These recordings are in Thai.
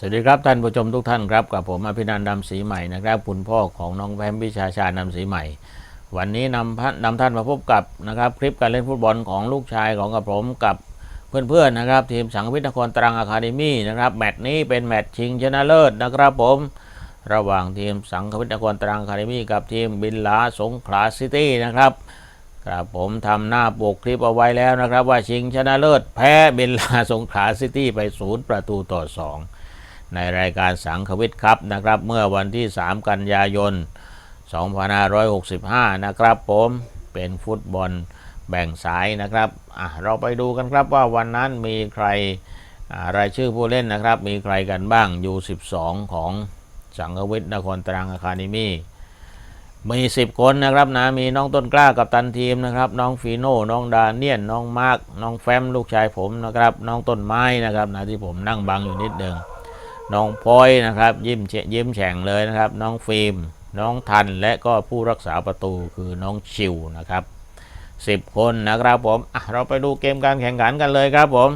สวัสดีครับท่านผู้ชมทุกท่านครับกับผมอภินันท์ดำศรีใหม่นะครับคุณพ่อของน้องแพมพิชาชาญนำศรีใหม่ วันนี้นำพะนำท่านมาพบกับนะครับคลิปการเล่นฟุตบอลของลูกชายของกับผมกับเพื่อนๆนะครับทีมสังวิทยนครตรังอะคาเดมี่นะครับแมตช์นี้เป็นแมตช์ชิงชนะเลิศนะครับผม ระหว่างทีมสังวิทยนครตรังอะคาเดมี่กับทีมบินลาสงขลาซิตี้นะครับครับผมทำหน้าปกคลิปเอาไว้แล้วนะครับ ว่าชิงชนะเลิศแพ้เบนลาสงขลาซิตี้ไปศูนย์ประตูต่อ2 ในรายการสังควิทย์ครับนะครับเมื่อวันที่ 3 กันยายน 2565 นะครับผมเป็นฟุตบอลแบ่งสายนะครับอะเราไปดูกันครับว่าวันนั้นมีใครรายชื่อผู้เล่นนะครับ มีใครกันบ้างอยู่12 ของสังควิทย์นครตรังอะคาเดมี่มี 10 คนนะครับนะมีน้องต้นกล้ากับตันทีมนะครับ น้องฟีโน่น้องดาเนียนน้องมาร์กน้องแฟม ลูกชายผมนะครับ น้องต้นไม้นะครับนะที่ผมนั่งบังอยู่นิดเดิง น้องพลอยนะครับ ยิ้มเฉยิ้มแฉ่งเลยนะครับ น้องฟิล์มน้องทันและก็ผู้รักษาประตูคือน้องชิวนะครับ10 คนนะครับผมอะเราไปดูเกมการแข่งขันกันเลยครับผม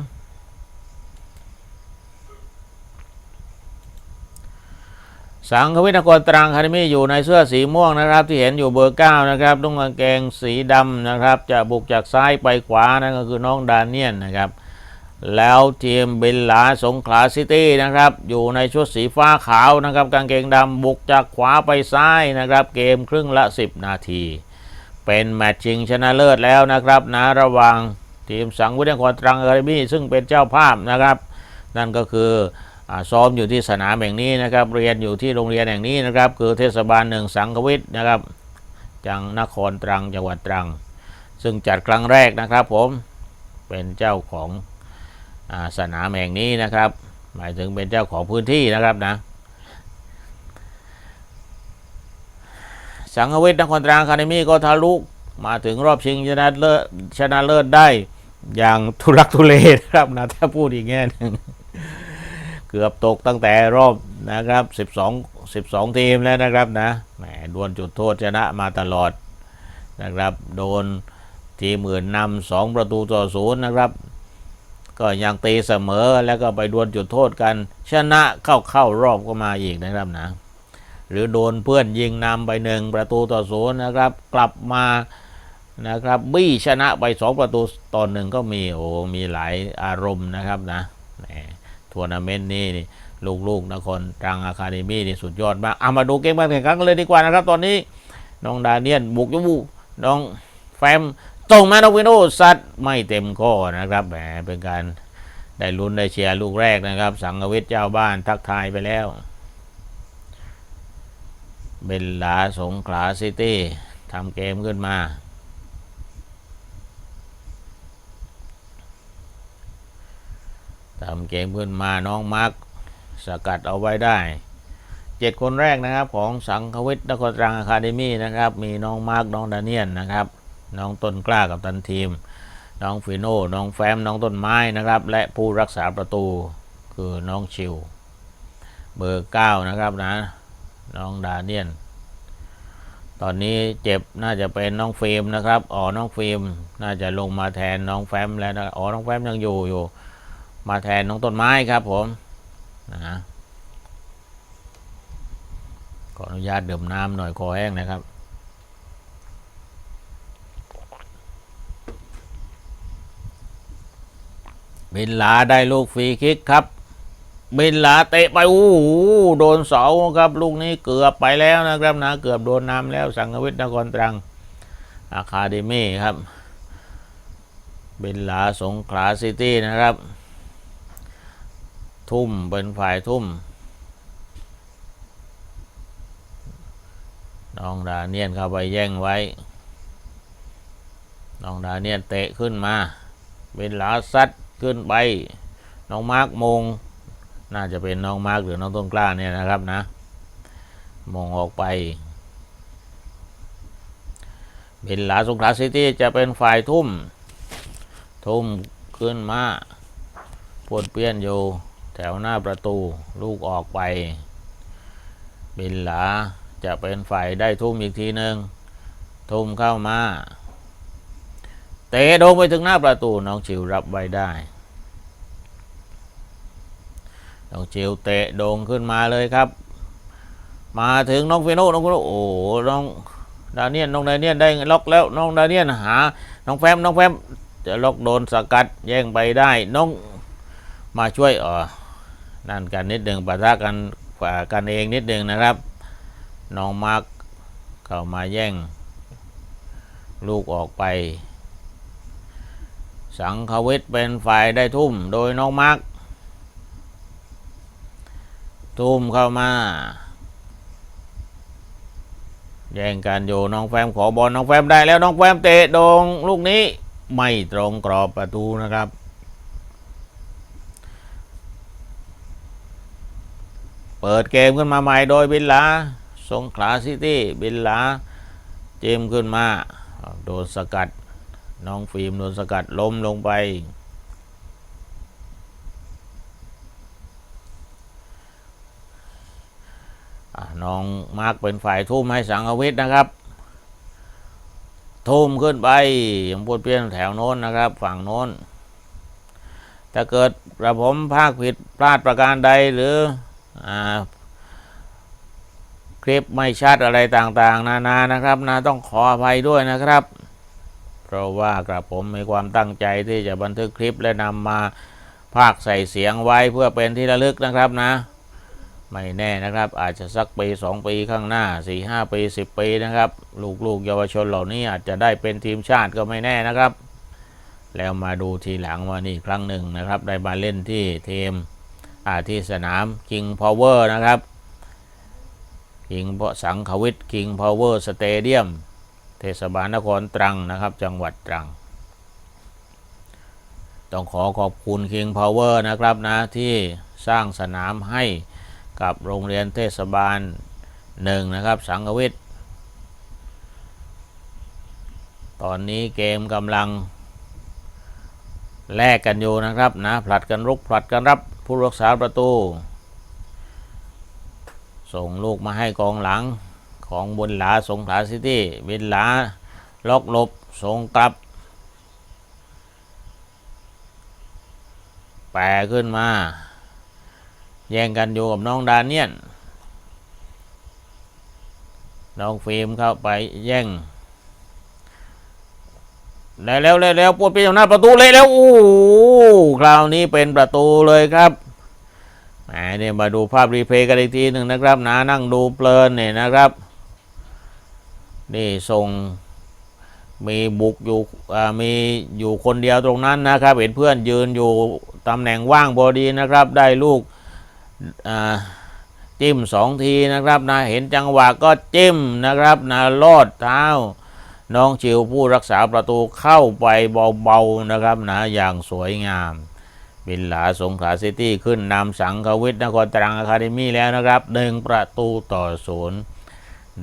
สังควิทยากรตรังคาเดมี่อยู่ในเสื้อสีม่วงนะครับ ที่เห็นอยู่เบอร์เก้านะครับนุ่งกางเกงสีดำนะครับ จะบุกจากซ้ายไปขวานั่นก็คือน้องดานเนียนนะครับ แล้วทีมเบลลาสงขลาซิตี้นะครับ อยู่ในชุดสีฟ้าขาวนะครับ กางเกงดำบุกจากขวาไปซ้ายนะครับ เกมครึ่งละ 10 นาที เป็นแมตช์ชิงชนะเลิศแล้วนะครับนะระหว่างทีมสังวิทยากรตรังคาเดมี่ซึ่งเป็นเจ้าภาพนะครับ นั่นก็คือซ้อมอยู่ที่สนามแห่งนี้นะครับ เรียนอยู่ที่โรงเรียนแห่งนี้นะครับ คือเทศบาลหนึ่งสังควิทย์นะครับจังนครตรังจังหวัดตรัง ซึ่งจัดครั้งแรกนะครับผมเป็นเจ้าของ สนามแห่งนี้นะครับ หมายถึงเป็นเจ้าของพื้นที่นะครับนะ สังควิทย์นครตรังคาเดมี่ก็ทะลุมาถึงรอบชิงชนะเลิศชนะเลิศได้อย่างทุลักทุเลนะครับนะถ้าพูดอีกแง่หนึ่งเกือบตกตั้งแต่รอบนะครับ 12 12 ทีมแล้วนะครับนะแหมดวลจุดโทษชนะมาตลอดนะครับ โดนทีมอื่นนำสองประตูต่อศูนย์นะครับ ก็ยังตีเสมอแล้วก็ไปดวลจุดโทษกัน ชนะเข้าเข้ารอบก็มาอีกนะครับนะ หรือโดนเพื่อนยิงนำไปหนึ่งประตูต่อศูนย์นะครับ กลับมานะครับ บี้ชนะไปสองประตูต่อหนึ่งก็มีโอ้มีหลายอารมณ์นะครับนะทัวร์นาเมนต์นี่ลูกๆนครตรังอะคาเดมี่นี่สุดยอดมากเอามาดูเกมการแข่งขันกันเลยดีกว่านะครับ ตอนนี้น้องดาเนียนบุกยูบูน้องแฟม ตรงมาน้องวินโอซัดไม่เต็มข้อนะครับแหมเป็นการได้ลุ้นได้เชียร์ลูกแรกนะครับ สังกวิทเจ้าบ้านทักทายไปแล้วเบลลาสงขลาซิตี้ทำเกมขึ้นมา ทำเกมขึ้นมาน้องมาร์คสกัดเอาไว้ได้ เจ็ดคนแรกนะครับของสังควิทนครตรังอะคาเดมี่นะครับ มีน้องมาร์คน้องดาเนียนนะครับ น้องต้นกล้ากับตันทีม น้องฟิโน่น้องแฟมน้องต้นไม้นะครับ และผู้รักษาประตูคือน้องชิว เบอร์เก้านะครับนะ น้องดาเนียน ตอนนี้เจ็บน่าจะเป็นน้องฟิล์มนะครับอ๋อน้องฟิล์มน่าจะลงมาแทนน้องแฟมแล้วนะอ๋อน้องแฟมยังอยู่อยู่มาแทนน้องต้นไม้ครับผมนะฮะขออนุญาตดื่มน้ำหน่อยคอแห้งนะครับ บินลาได้ลูกฟรีคิกครับบินลาเตะไปโอ้โหโดนเสาครับลูกนี้เกือบไปแล้วนะครับนะเกือบโดนน้ำแล้วสังกวิทย์นครตรังอาคาเดมี่ครับบินลาสงขลาซิตี้นะครับ ทุ่มเป็นฝ่ายทุ่มน้องดาเนียนเข้าไปแย่งไว้ น้องดาเนียนเตะขึ้นมา เป็นหลาซัด ขึ้นไป น้องมาร์กมง น่าจะเป็นน้องมาร์กหรือน้องต้นกล้าเนี่ยนะครับนะ มองออกไปเบนหลาสงขลาซิตี้จะเป็นฝ่ายทุ่ม ทุ่มขึ้นมาปวนเปี้ยนอยู่แถวหน้าประตูลูกออกไปบินหลาจะเป็นฝ่ายได้ทุ่มอีกทีหนึ่งทุ่มเข้ามา เตะโดงไปถึงหน้าประตูน้องชิวรับไว้ได้ น้องจิวเตะโด่งขึ้นมาเลยครับ มาถึงน้องฟิโน่น้องฟิโน่โอ้น้องดาเนียนน้องดาเนียนได้ล็อกแล้วน้องดาเนียนหา น้องแฟมน้องแฟมจะล็อกโดนสกัดแย่งไปได้น้องมาช่วยเออนั่นกันนิดหนึ่งปะทะกันฝ่ากันเองนิดหนึ่งนะครับ น้องมาร์กเข้ามาแย่ง ลูกออกไป สังควิทเป็นฝ่ายได้ทุ่ม โดยน้องมาร์ก ทุ่มเข้ามา แย่งกันอยู่น้องแฟมขอบอลน้องแฟมได้แล้วน้องแฟมเตะโดงลูกนี้ไม่ตรงกรอบประตูนะครับเปิดเกมขึ้นมาใหม่โดยบินลาสงขลาซิตี้บินลาเจมขึ้นมา โดนสกัด น้องฟิล์มโดนสกัดล้มลงไป อะ น้องมาร์กเป็นฝ่ายทุ่มให้สังอาวิทย์นะครับ ทุ่มขึ้นไปยังพูดเพี้ยนแถวโน้นนะครับ ฝั่งโน้นถ้าเกิดกระผมภาคผิดพลาดประการใดหรืออคลิปไม่ชัดอะไรต่างๆ นานานะครับนะต้องขออภัยด้วยนะครับ เพราะว่ากระผมมีความตั้งใจที่จะบันทึกคลิปและนำมาภาคใส่เสียงไว้เพื่อเป็นที่ระลึกนะครับนะ ไม่แน่นะครับ อาจจะสักปีสองปีข้างหน้าสี่ห้าปีสิบปีนะครับ ลูกๆเยาวชนเหล่านี้อาจจะได้เป็นทีมชาติก็ไม่แน่นะครับ แล้วมาดูทีหลังว่านี่ครั้งหนึ่งนะครับ ได้มาเล่นที่ทีมอาที่สนาม King Power นะครับ King สังขวิทย์ King Power Stadium เทศบาลนครตรังนะครับ จังหวัดตรัง ต้องขอขอบคุณ King Power นะครับนะที่สร้างสนามให้ กับโรงเรียนเทศบาลหนึ่งนะครับ สังขวิทย์ตอนนี้เกมกำลังแลกกันอยู่นะครับนะผลัดกันรุกผลัดกันรับผู้รักษาประตู ส่งลูกมาให้กองหลังของบุญหลาสงขลาซิตี้บินหลาล็อกหลบส่งกลับ แปรขึ้นมา แย่งกันอยู่กับน้องดานเนียน น้องฟิล์มเข้าไปแย่งแล้วแล้วแล้วแล้วปวดไปอยู่หน้าประตูเลยแล้วโอ้คราวนี้เป็นประตูเลยครับแหมเนี่ยมาดูภาพรีเพย์กันอีกทีหนึ่งนะครับนะนั่งดูเพลินเนี่ยนะครับ นี่ส่งมีบุกอยู่มีอยู่คนเดียวตรงนั้นนะครับ เห็นเพื่อนยืนอยู่ตำแหน่งว่างบอดีนะครับ ได้ลูก จิ้มสองทีนะครับนะเห็นจังหวะก็จิ้มนะครับนะลอดเท้า น้องชิวผู้รักษาประตูเข้าไปเบาๆนะครับนะอย่างสวยงาม บินหลาสงขลาซิตี้ขึ้นนำสังควิทนครตรังอะคาเดมี่แล้วนะครับหนึ่งประตูต่อศูนย์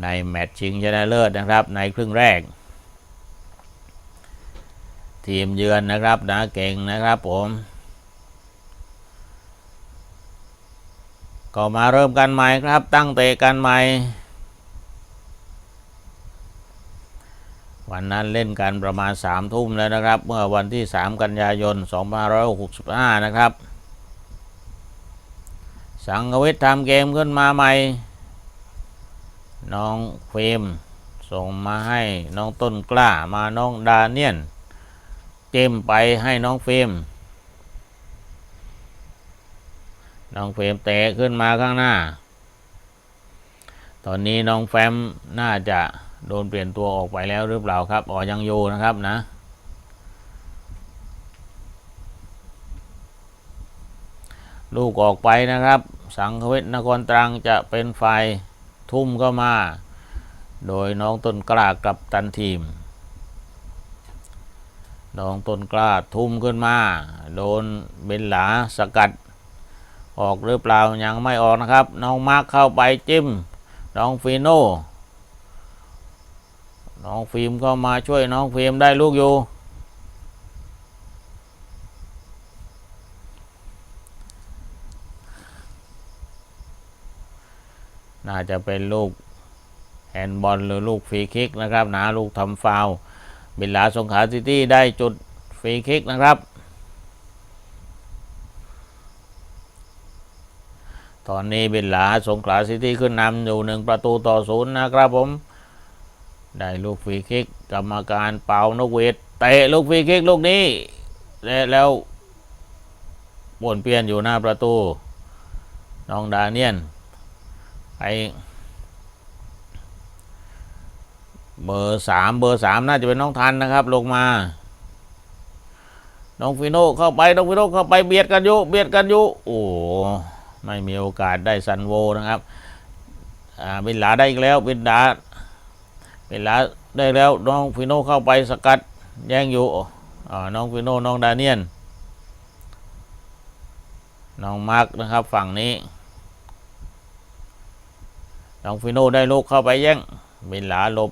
ในแมตช์ชิงชนะเลิศนะครับ ในครึ่งแรก ทีมเยือนนะครับนะเก่งนะครับผม ก็มาเริ่มกันใหม่ครับ ตั้งเตะกันใหม่ วันนั้นเล่นกันประมาณ3ามทุ่มแล้วนะครับ เมื่อวันที่ 3 กันยายน 2565 นะครับ สังกวิทย์ทำเกมขึ้นมาใหม่ น้องเฟมส่งมาให้น้องต้นกล้ามาน้องดาเนียนเจมไปให้น้องเฟม น้องเฟรมเตะขึ้นมาข้างหน้า ตอนนี้น้องแฟมน่าจะโดนเปลี่ยนตัวออกไปแล้วหรือเปล่าครับอ๋อยังอยู่นะครับนะ ลูกออกไปนะครับ สังคเวทนครตรังจะเป็นฝ่ายทุ่มเข้ามา โดยน้องต้นกล้ากับตันทีม น้องต้นกล้าทุ่มขึ้นมา โดนเบนหลาสกัด ออกหรือเปล่ายังไม่ออกนะครับ น้องมาร์คเข้าไปจิ้ม น้องฟีโน่น้องฟิล์มก็มาช่วยน้องฟิล์มได้ลูกอยู่ น่าจะเป็นลูกแฮนด์บอลหรือลูกฟรีคิกนะครับนะลูกทำฟาวบิลลาสงขาซิตี้ได้จุดฟรีคิกนะครับ ตอนนี้บินหลาสงขลาซิตี้ขึ้นนำอยู่หนึ่งประตูต่อศูนย์นะครับผม ได้ลูกฟรีคิกกรรมการเป่านกหวีดเตะลูกฟรีคิกลูกนี้ แล้วบนเปลี่ยนอยู่หน้าประตู น้องดาเนียนไปเบอร์สามเบอร์สามน่าจะเป็นน้องทันนะครับ ลงมา น้องฟิโนเข้าไป น้องฟิโนเข้าไปเบียดกันอยู่เบียดกันอยู่โอ้ ไม่มีโอกาสได้ซันโวนะครับอ่าบินหลาได้อีกแล้วบินหลาบินหลาได้แล้วน้องฟิโนเข้าไปสกัดแย่งอยู่น้องฟิโนน้องดาเนียน น้องมาร์กนะครับฝั่งนี้ น้องฟิโนได้ลูกเข้าไปแย่งเบนหลาหลบ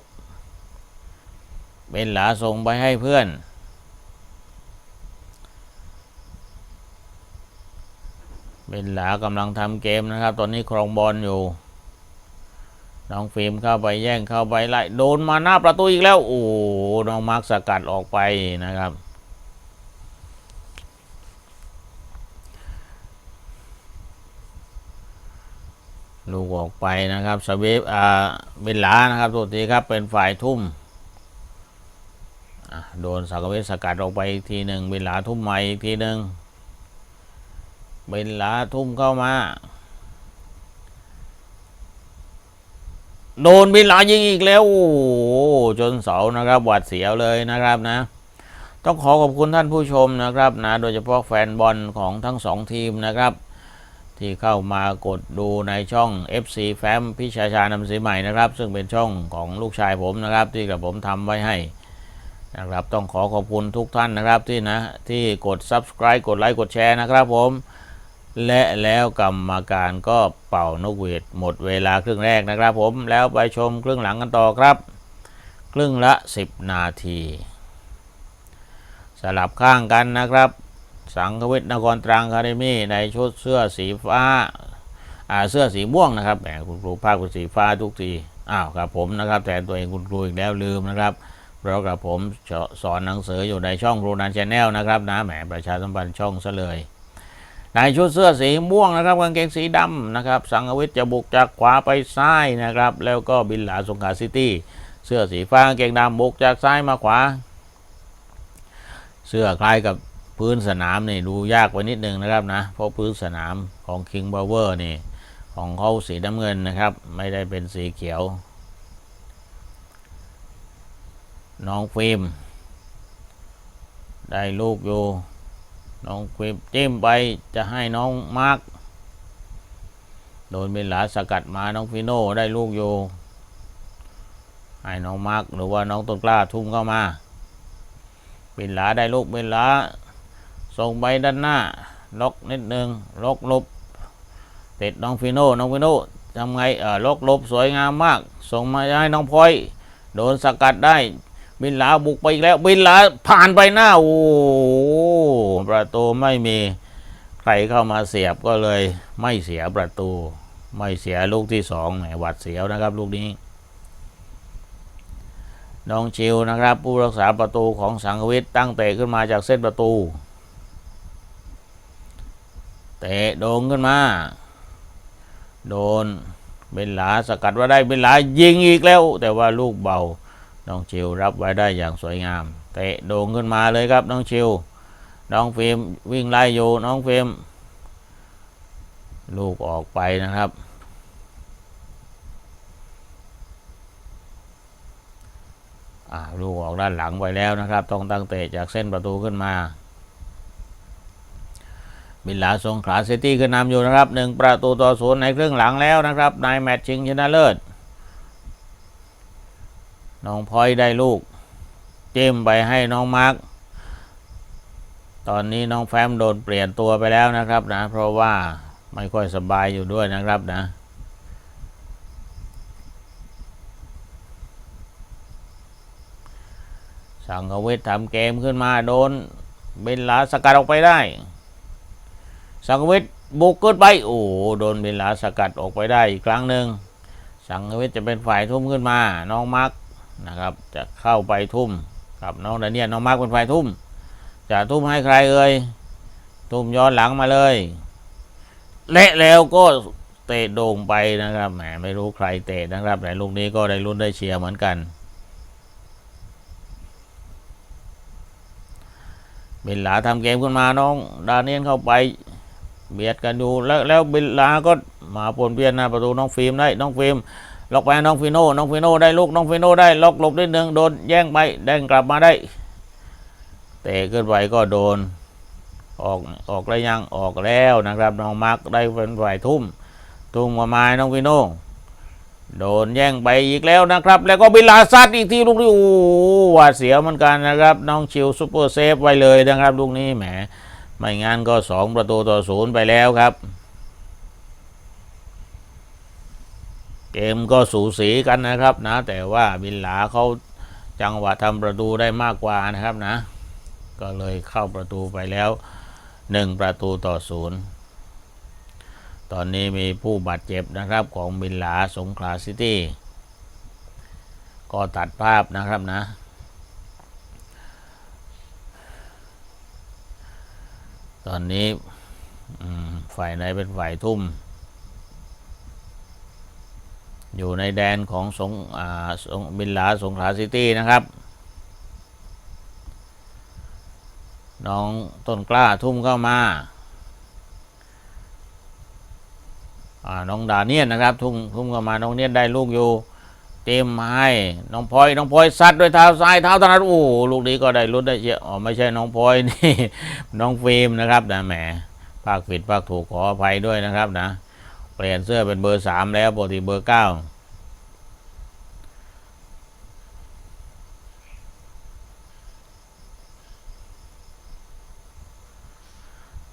เบนหลาส่งไปให้เพื่อน เบนหลากำลังทำเกมนะครับ ตอนนี้ครองบอลอยู่น้องฟิล์มเข้าไปแย่งเข้าไปไล่โดนมาหน้าประตูอีกแล้ว โอ้โหน้องมาร์กสกัดออกไปนะครับ ลูกออกไปนะครับสวีปอ่าเบนหลานะครับตัวทีครับเป็นฝ่ายทุ่มโดนสกเวสกัดออกไปอีกทีหนึ่งเบนหลาทุ่มใหม่อีกทีหนึ่ง เบนหลาทุ่มเข้ามา โดนเบนหลายิงอีกแล้ว โอ้จนเสานะครับหวาดเสียวเลยนะครับนะ ต้องขอขอบคุณท่านผู้ชมนะครับนะ โดยเฉพาะแฟนบอลของทั้งสองทีมนะครับ ที่เข้ามากดดูในช่อง FC f a m พิชาชานำสีใหม่นะครับ ซึ่งเป็นช่องของลูกชายผมนะครับ ที่กับผมทำไว้ให้นะครับต้องขอขอบคุณทุกท่านนะครับที่นะที่กด Subscribe กดไลค์กดแชร์นะครับผม และแล้วกรรมการก็เป่านกหวีดหมดเวลาครึ่งแรกนะครับ ผมแล้วไปชมครึ่งหลังกันต่อครับ ครึ่งละ 10 นาที สลับข้างกันนะครับ สังควิทนครตรังคาเดมี่ในชุดเสื้อสีฟ้าอ่าเสื้อสีม่วงนะครับแหมคุณครูภาคเป็นสีฟ้าทุกทีอ้าวครับผมนะครับแทนตัวเองคุณครูอีกแล้วลืมนะครับเพราะกับผมสอนหนังสืออยู่ในช่องครูนันชแนลนะครับนะแหมประชาสัมพันธ์ช่องซะเลย ในชุดเสื้อสีม่วงนะครับกางเกงสีดำนะครับ สังควิทจะบุกจากขวาไปซ้ายนะครับ แล้วก็บินหลาสงขาซิตี้ เสื้อสีฟ้ากางเกงดำบุกจากซ้ายมาขวา เสื้อคล้ายกับพื้นสนามนี่ดูยากไปนิดนึงนะครับนะ เพราะพื้นสนามของ King Power นี่ของเขาสีน้ำเงินนะครับ ไม่ได้เป็นสีเขียว น้องฟิล์มได้ลูกอยู่ น้องฟิล์มจิ้มไปจะให้น้องมาร์กโดนเบลหลาสกัดมาน้องฟิโน่ได้ลูกอยู่ให้น้องมาร์กหรือว่าน้องต้นกล้าทุ่มเข้ามาเบลหลาได้ลูกเบลหลาส่งไปด้านหน้าล็อกนิดนึงล็อกลบติดน้องฟิโน่น้องฟิโน่ทำไงเออล็อกลบสวยงามมาก ส่งมาให้น้องพลอย โดนสกัดได้ บินหลาบุกไปอีกแล้ว บินหลาผ่านไปหน้า โอ้โหประตูไม่มีใครเข้ามาเสียบก็เลย ไม่เสียประตู ไม่เสียลูกที่สองแหมหวัดเสียวนะครับ ลูกนี้ น้องชิวนะครับ ผู้รักษาประตูของสังควิทตั้งเตะขึ้นมาจากเส้นประตู เตะโด่งขึ้นมา โดนเบนหลาสกัดว่าได้เบนหลายิงอีกแล้ว แต่ว่าลูกเบา น้องชิวรับไว้ได้อย่างสวยงามเตะโด่งขึ้นมาเลยครับน้องชิวน้องฟิล์มวิ่งไล่อยู่น้องฟิล์มลูกออกไปนะครับลูกออกด้านหลังไปแล้วนะครับ ต้องตั้งเตะจากเส้นประตูขึ้นมาบินหลาสงขลาซิตี้ขึ้นนำอยู่นะครับหนึ่งประตูต่อศูนย์ในครึ่งหลังแล้วนะครับในแมตช์ชิงชนะเลิศ น้องพลอยได้ลูก เจิมไปให้น้องมาร์กตอนนี้น้องแฟมโดนเปลี่ยนตัวไปแล้วนะครับนะ เพราะว่าไม่ค่อยสบายอยู่ด้วยนะครับนะสังเวชทำเกมขึ้นมาโดนเบนลาสกัดออกไปได้ สังเวชบุกขึ้นไปโอ้โหโดนเบนลาสกัดออกไปได้อีกครั้งหนึ่งสังเวชจะเป็นฝ่ายทุ่มขึ้นมา น้องมาร์ก นะครับ จะเข้าไปทุ่มกับน้องดาเนียนน้องมาร์กเป็นฝ่ายทุ่ม จะทุ่มให้ใครเอ่ยทุ่มย้อนหลังมาเลยและแล้วก็เตะโด่งไปนะครับแหมไม่รู้ใครเตะนะครับแต่ลูกนี้ก็ได้ลุ้นได้เชียร์เหมือนกันบินหลาทำเกมขึ้นมาน้อง ดาเนียนเข้าไป เบียดกันอยู่แล้วแล้วบินหลาก็มาปนเปียนหน้าประตูน้องฟิล์มได้น้องฟิล์ม ล็อกไปน้องฟิโน่น้องฟิโน่ได้ลูกน้องฟิโน่ได้ล็อกหลบได้หนึ่งโดนแย่งไปแดงกลับมาได้เตะขึ้นไปก็โดนออกออกแล้วยังออกแล้วนะครับน้องมาร์กได้เป็นฝ่ายทุ่ม ทุ่มมาไม้น้องฟิโน่โดนแย่งไปอีกแล้วนะครับ แล้วก็บิลาซัดอีกทีลูกนี้โอ้หวาดเสียวเหมือนกันนะครับ น้องชิวซูเปอร์เซฟไว้เลยนะครับลูกนี้แหมไม่งั้นก็สองประตูต่อศูนย์ไปแล้วครับ เกมก็สูสีกันนะครับนะ แต่ว่าบิลลาเขาจังหวะทำประตูได้มากกว่านะครับนะ ก็เลยเข้าประตูไปแล้วหนึ่งประตูต่อศูนย์ตอนนี้มีผู้บาดเจ็บนะครับของบินหลาสงขลาซิตี้ ก็ตัดภาพนะครับนะ ตอนนี้ฝ่ายไหนเป็นฝ่ายทุ่ม อยู่ในแดนของสงสงบินหลาสงขลาซิตี้นะครับ น้องต้นกล้าทุ่มเข้ามาน้องดาเนียนนะครับ ทุ่มทุ่มเข้ามาน้องเนียนได้ลูกอยู่เต็มให้น้องพลอยน้องพลอยซัดด้วยเท้าซ้ายเท้าถนัดโอ้ลูกนี้ก็ได้ลุ้นได้เชียร์อ๋อไม่ใช่น้องพลอยนี่น้องฟิล์มนะครับนะแหมภาคผิดภาคถูกขออภัยด้วยนะครับนะ เปลี่ยนเสื้อเป็นเบอร์สามแล้วปกติเบอร์เก้า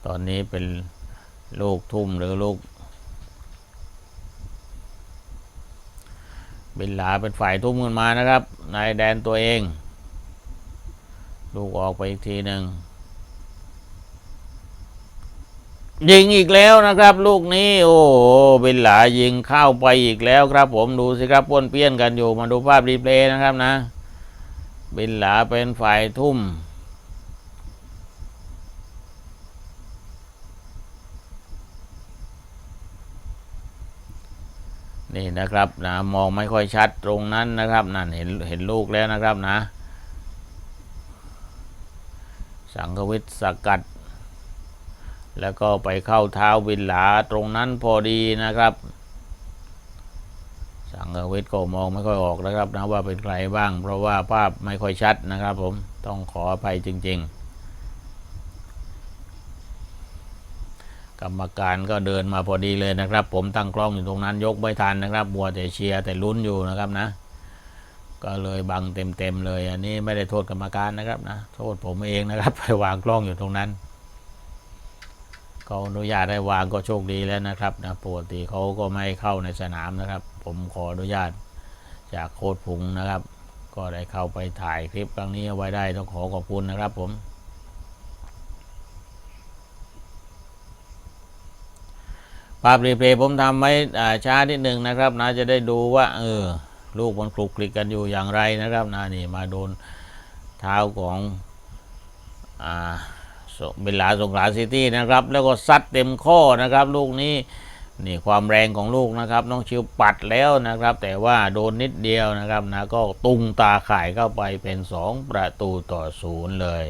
ตอนนี้เป็นลูกทุ่มหรือลูกบินหลาเป็นฝ่ายทุ่มขึ้นมานะครับ ในแดนตัวเอง ลูกออกไปอีกทีหนึ่ง ยิงอีกแล้วนะครับ ลูกนี้ โอ้โหบินหลายิงเข้าไปอีกแล้วครับ ผมดูสิครับป้วนเปี้ยนกันอยู่มาดูภาพรีเพลย์นะครับนะบินหลาเป็นฝ่ายทุ่ม นี่นะครับนะมองไม่ค่อยชัดตรงนั้นนะครับนั่นเห็นเห็นลูกแล้วนะครับนะ สังควิทย์สกัด แล้วก็ไปเข้าเท้าวินหลาตรงนั้นพอดีนะครับ สังควิทก็มองไม่ค่อยออกนะครับนะว่าเป็นใครบ้าง เพราะว่าภาพไม่ค่อยชัดนะครับ ผมต้องขออภัยจริง ๆกรรมการก็เดินมาพอดีเลยนะครับ ผมตั้งกล้องอยู่ตรงนั้นยกไม่ทันนะครับบัวแต่เชียร์แต่ลุ้นอยู่นะครับนะ ก็เลยบังเต็มๆเลย อันนี้ไม่ได้โทษกรรมการนะครับนะ โทษผมเองนะครับไปวางกล้องอยู่ตรงนั้น เขาอนุญาตให้วางก็โชคดีแล้วนะครับนะปกติเขาก็ไม่เข้าในสนามนะครับ ผมขออนุญาตจากโค้ดผงนะครับ ก็ได้เข้าไปถ่ายคลิปครั้งนี้เอาไว้ได้ต้องขอขอบคุณนะครับผมภาพรีเพย์ผมทำไว้อ่ช้านิดหนึ่งนะครับนะจะได้ดูว่า เออ ลูกมันคลุกคลิกกันอยู่อย่างไรนะครับนะนี่มาโดนเท้าของอ่า เบลลาสงขลาซิตี้นะครับ แล้วก็ซัดเต็มข้อนะครับ ลูกนี้นี่ความแรงของลูกนะครับ น้องชิวปัดแล้วนะครับ แต่ว่าโดนนิดเดียวนะครับนะก็ตุงตาข่ายเข้าไปเป็น 2 ประตูต่อศูนย์เลย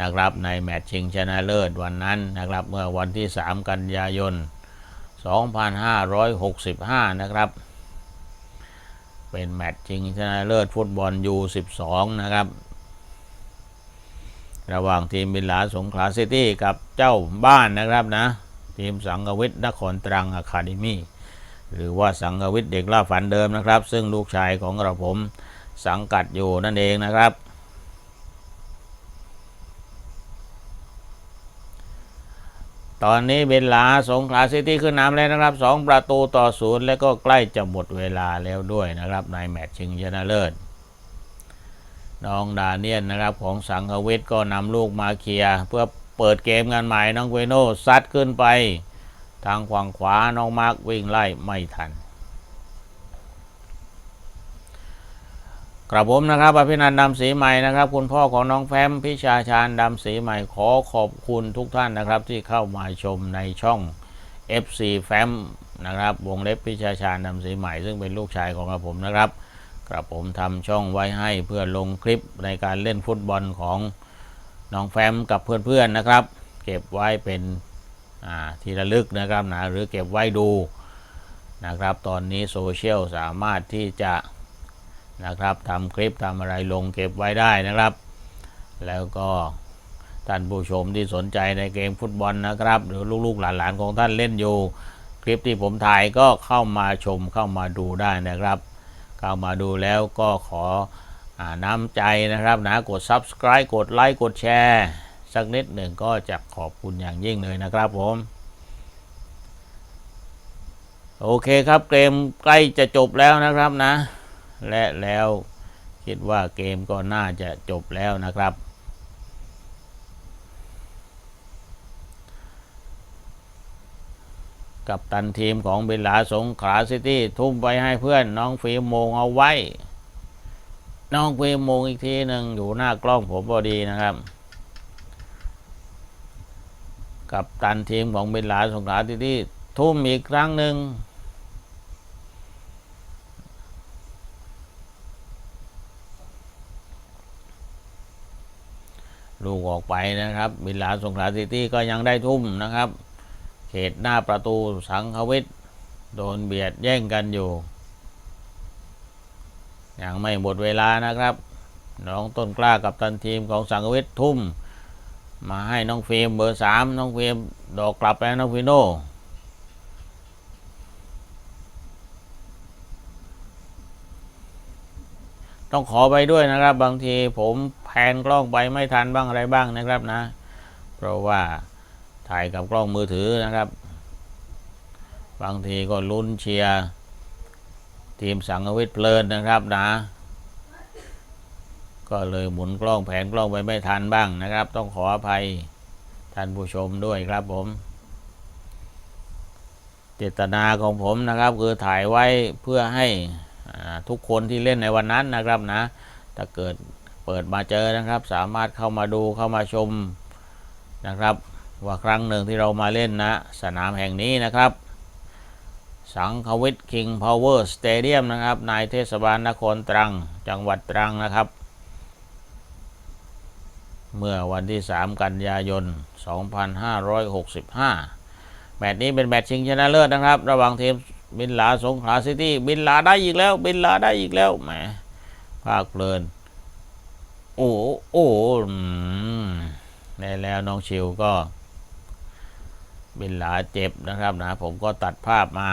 นะครับ ในแมตช์ชิงชนะเลิศวันนั้นนะครับ เมื่อวันที่ 3 กันยายน 2565 นะครับ เป็นแมตช์ชิงชนะเลิศฟุตบอล U12 นะครับ ระหว่างทีมบินลาสงขลาซิตี้กับเจ้าบ้านนะครับนะ ทีมสังกวิทนครตรังอะคาเดมี่หรือว่าสังกวิทเด็กล่าฝันเดิมนะครับ ซึ่งลูกชายของกระผมสังกัดอยู่นั่นเองนะครับ ตอนนี้เบนลาสงขลาซิตี้ขึ้นนำแล้วนะครับ 2 ประตูต่อศูนย์และก็ใกล้จะหมดเวลาแล้วด้วยนะครับในแมตช์ชิงชนะเลิศ น้องดาเนียนนะครับของสังควิทก็นำลูกมาเคลียร์เพื่อเปิดเกมกันใหม่น้องเวโนซัดขึ้นไป ทางฝั่งขวาน้องมาร์กวิ่งไล่ไม่ทันกระผมนะครับอภินันดำศรีใหม่นะครับ คุณพ่อของน้องแฟมพิชาชาญดำศรีใหม่ขอขอบคุณทุกท่านนะครับ ที่เข้ามาชมในช่อง FC แฟมนะครับ วงเล็บพิชาชาญนำสีใหม่ซึ่งเป็นลูกชายของกระผมนะครับ กระผมทำช่องไว้ให้เพื่อลงคลิปในการเล่นฟุตบอลของน้องแฟมกับเพื่อนๆนะครับ เก็บไว้เป็นที่ระลึกนะครับนะหรือเก็บไว้ดูนะครับ ตอนนี้โซเชียลสามารถที่จะนะครับทำคลิปทำอะไรลงเก็บไว้ได้นะครับ แล้วก็ท่านผู้ชมที่สนใจในเกมฟุตบอลนะครับ หรือลูกๆหลานๆของท่านเล่นอยู่ คลิปที่ผมถ่ายก็เข้ามาชมเข้ามาดูได้นะครับ เข้ามาดูแล้วก็ขออน้ำใจนะครับนะกด subscribe กดไลค์กดแชร์สักนิดหนึ่งก็จะขอบคุณอย่างยิ่งเลยนะครับผมโอเคครับเกมใกล้จะจบแล้วนะครับนะ และแล้วคิดว่าเกมก็น่าจะจบแล้วนะครับ กับตันทีมของเบลลาสงขลาซิตี้ทุ่มไปให้เพื่อนน้องฟิมโมงเอาไว้ น้องฟิมโมงอีกทีหนึ่งอยู่หน้ากล้องผมพอดีนะครับ กับตันทีมของเบลลาสงขลาซิตี้ทุ่มอีกครั้งหนึ่งลูกออกไปนะครับบิลลาสงขลาซิตี้ก็ยังได้ทุ่มนะครับ เขตหน้าประตูสังควิทย์โดนเบียดแย่งกันอยู่ ยังไม่หมดเวลานะครับ น้องต้นกล้ากับตันทีมของสังควิทย์ทุ่ม มาให้น้องฟิล์มเบอร์สามน้องฟิล์มดอกกลับไปน้องฟิโน่ต้องขอไปด้วยนะครับ บางทีผมแพนกล้องไปไม่ทันบ้างอะไรบ้างนะครับนะ เพราะว่า ถ่ายกับกล้องมือถือนะครับ บางทีก็ลุ้นเชียร์ทีมสังวิทย์เพลินนะครับนะ ก็เลยหมุนกล้องแผนกล้องไปไม่ทันบ้างนะครับ ต้องขออภัยท่านผู้ชมด้วยครับผมเจตนาของผมนะครับ คือถ่ายไว้เพื่อให้ทุกคนที่เล่นในวันนั้นนะครับนะ ถ้าเกิดเปิดมาเจอนะครับ สามารถเข้ามาดูเข้ามาชมนะครับ ว่าครั้งหนึ่งที่เรามาเล่นนะ สนามแห่งนี้นะครับ สังควิทคิงพาวเวอร์สเตเดียมนะครับนายเทศบาลนครตรัง จังหวัดตรังนะครับ เมื่อวันที่ 3 กันยายน 2565 แมตช์นี้เป็นแมตช์ชิงชนะเลิศนะครับ ระหว่างทีมบินหลาสงขลาซิตี้บินหลาได้อีกแล้ว บินหลาได้อีกแล้วแหมภาคเพลิน โอ้โอ้อืมได้แล้วน้องชิวก็ บินหลาเจ็บนะครับนะผมก็ตัดภาพมา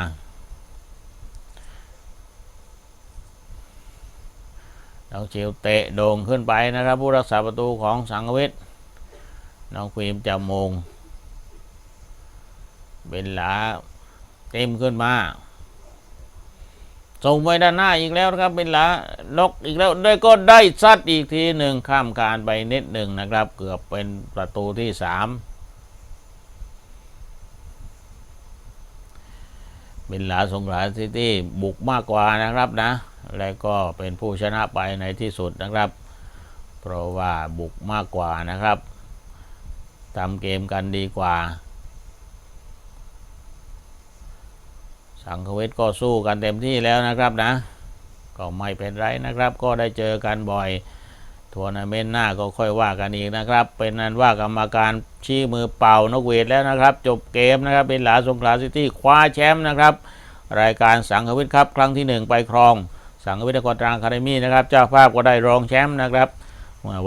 น้องเชิวเตะโด่งขึ้นไปนะครับ ผู้รักษาประตูของสังเวชน้องควีมจะมงเบนหลาเต็มขึ้นมา ส่งไปด้านหน้าอีกแล้วนะครับเป็นหลาล็อกอีกแล้วได้ก็ได้ซัดอีกทีหนึ่งข้ามการไปนิดหนึ่งนะครับ เกือบเป็นประตูที่สาม เป็นหลาสงขลาซิตี้บุกมากกว่านะครับนะ และก็เป็นผู้ชนะไปในที่สุดนะครับ เพราะว่าบุกมากกว่านะครับทำเกมกันดีกว่า สังคเวทก็สู้กันเต็มที่แล้วนะครับนะ ก็ไม่เป็นไรนะครับ ก็ได้เจอกันบ่อย ทัวร์นาเมนต์หน้าก็ค่อยว่ากันอีกนะครับ เป็นนั้นว่ากรรมาการชี้มือเป่านกเวทแล้วนะครับ จบเกมนะครับเป็นหลาสงขลาซิตี้คว้าแชมป์นะครับ รายการสังควิทครับครั้งที่ 1 ไปครอง สังควิทนครตรังคาเดมี่นะครับ เจ้าภาพก็ได้รองแชมป์นะครับ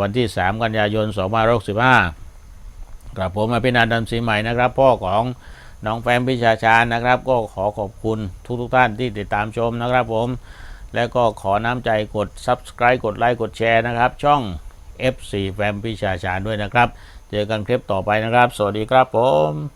วันที่ 3 กันยายน2565กับผมอภินันดันสีใหม่นะครับ พ่อของน้องแฟมพิชาชาญนะครับ ก็ขอขอบคุณทุกทุกท่านที่ติดตามชมนะครับผม แล้วก็ขอน้ำใจกด subscribe กดไลค์กดแชร์นะครับ ช่อง FC แฟมพิชาชาด้วยนะครับ เจอกันคลิปต่อไปนะครับ สวัสดีครับผม